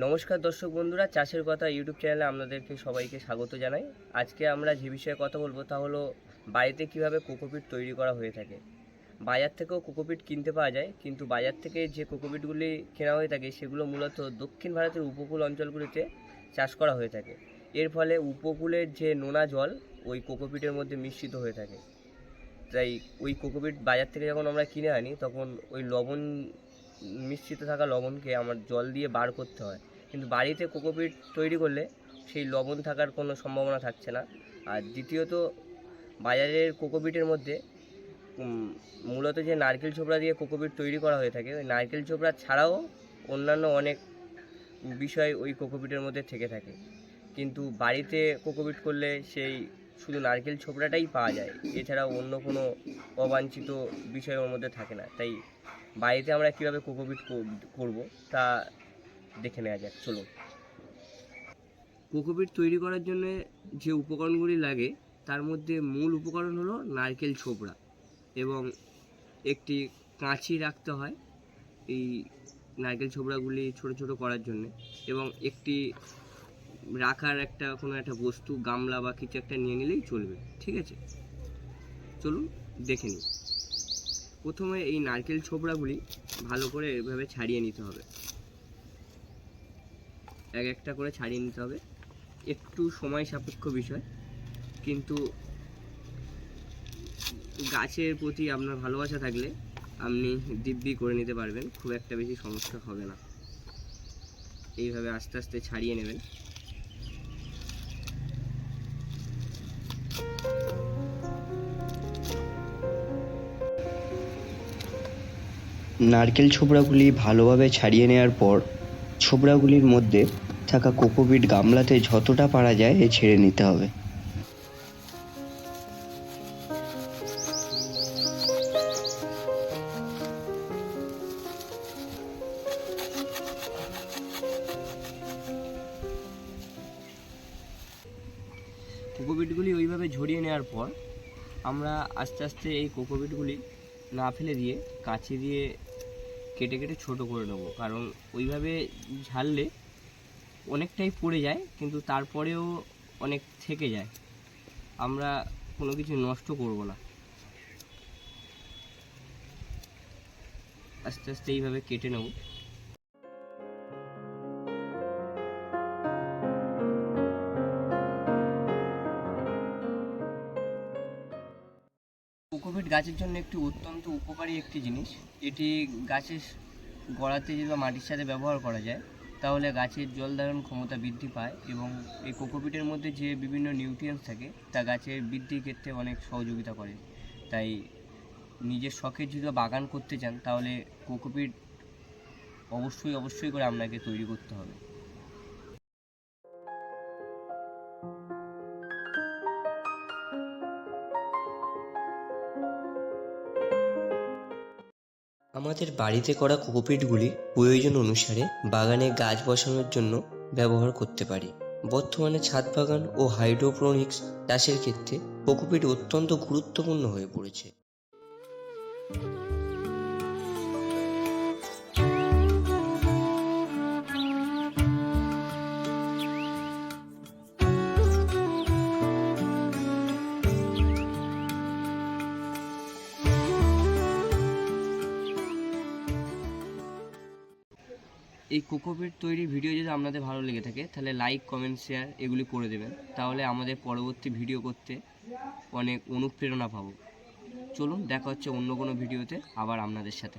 নমস্কার দর্শক বন্ধুরা, চাষের কথা ইউটিউব চ্যানেলে আপনাদেরকে সবাইকে স্বাগত জানাই। আজকে আমরা যে বিষয়ে কথা বলব তা হলো বাড়িতে কীভাবে কোকোপিট তৈরি করা হয়ে থাকে। বাজার থেকেও কোকোপিট কিনতে পাওয়া যায়, কিন্তু বাজার থেকে যে কোকোপিটগুলি কেনা হয়ে থাকে, সেগুলো মূলত দক্ষিণ ভারতের উপকূল অঞ্চলগুলিতে চাষ করা হয়ে থাকে। এর ফলে উপকূলের যে নোনা জল, ওই কোকোপিটের মধ্যে মিশ্রিত হয়ে থাকে। তাই ওই কোকোপিট বাজার থেকে যখন আমরা কিনে আনি, তখন ওই লবণ মিশ্রিত থাকা লবণকে আমার জল দিয়ে বার করতে হয়। কিন্তু বাড়িতে কোকোপিট তৈরি করলে সেই লবণ থাকার কোনো সম্ভাবনা থাকছে না। আর দ্বিতীয়ত, বাজারের কোকোপিটের মধ্যে মূলত যে নারকেল ছোবড়া দিয়ে কোকোপিট তৈরি করা হয়ে থাকে, ওই নারকেল ছোবড়া ছাড়াও অন্যান্য অনেক বিষয় ওই কোকোপিটের মধ্যে থেকে থাকে। কিন্তু বাড়িতে কোকোপিট করলে সেই শুধু নারকেল ছোবড়াটাই পাওয়া যায়। এছাড়াও অন্য কোনো অবাঞ্ছিত বিষয় ওর মধ্যে থাকে না। তাই বাড়িতে আমরা কীভাবে কোকোপিট করব, তা দেখে নেওয়া যাক, চলুন। কোকোপিট তৈরি করার জন্য যে উপকরণগুলি লাগে, তার মধ্যে মূল উপকরণ হলো নারকেল ছোবড়া এবং একটি কাঁচি রাখতে হয় এই নারকেল ছোবড়াগুলি ছোট ছোট করার জন্য এবং একটি রাখার একটা কোনো একটা বস্তু, গামলা বা কিছু একটা নিয়ে নিলেই চলবে, ঠিক আছে? চলুন, দেখে নিই। প্রথমে এই নারকেল ছোবড়াগুলি ভালো করে এভাবে ছাড়িয়ে নিতে হবে। এক একটা করে ছাড়িয়ে নিতে হবে। একটু সময় সাপেক্ষ বিষয়, কিন্তু গাছের প্রতি আপনার ভালোবাসা থাকলে আপনি দিব্যি করে নিতে পারবেন, খুব একটা বেশি সমস্যা হবে না। এইভাবে আস্তে আস্তে ছাড়িয়ে নেবেন। নারকেল ছোবড়াগুলি ভালোভাবে ছাড়িয়ে নেওয়ার পর ছোবড়াগুলির মধ্যে থাকা কোকোপিট গামলাতে যতটা পারা যায় এ ছেড়ে নিতে হবে। কোকোপিটগুলি ওইভাবে ঝরিয়ে নেওয়ার পর আমরা আস্তে আস্তে এই কোকোপিটগুলি না ফেলে দিয়ে কাছে দিয়ে কেটে কেটে ছোট করে নেব। কারণ ওইভাবে ঝাড়লে অনেকটাই পড়ে যায়, কিন্তু তারপরেও অনেক থেকে যায়। আমরা কোনো কিছু নষ্ট করব না। আস্তে আস্তে এইভাবে কেটে নেব। কোকোপিট গাছের জন্য একটি অত্যন্ত উপকারী একটি জিনিস। এটি গাছের গোড়াতে যদি বা মাটির সাথে ব্যবহার করা যায়, তাহলে গাছের জল ধারণ ক্ষমতা বৃদ্ধি পায় এবং এই কোকোপিটের মধ্যে যে বিভিন্ন নিউট্রিয়েন্টস থাকে, তা গাছের বৃদ্ধির ক্ষেত্রে অনেক সহযোগিতা করে। তাই নিজের শখের যদি বাগান করতে চান, তাহলে কোকোপিট অবশ্যই অবশ্যই করে আপনাকে তৈরি করতে হবে। আমাদের বাড়িতে করা কোকোপিটগুলি প্রয়োজন অনুসারে বাগানে গাছ বসানোর জন্য ব্যবহার করতে পারি। বর্তমানে ছাদ বাগান ও হাইড্রোপোনিক্স চাষের ক্ষেত্রে কোকোপিট অত্যন্ত গুরুত্বপূর্ণ হয়ে পড়েছে। এই কোকোপিট তৈরি ভিডিও যদি আপনাদের ভালো লেগে থাকে, তাহলে লাইক কমেন্ট শেয়ার এগুলি করে দেবেন। তাহলে আমাদের পরবর্তী ভিডিও করতে অনেক অনুপ্রেরণা পাবো। চলুন, দেখা হচ্ছে অন্য কোনো ভিডিওতে, আবার আপনাদের সাথে।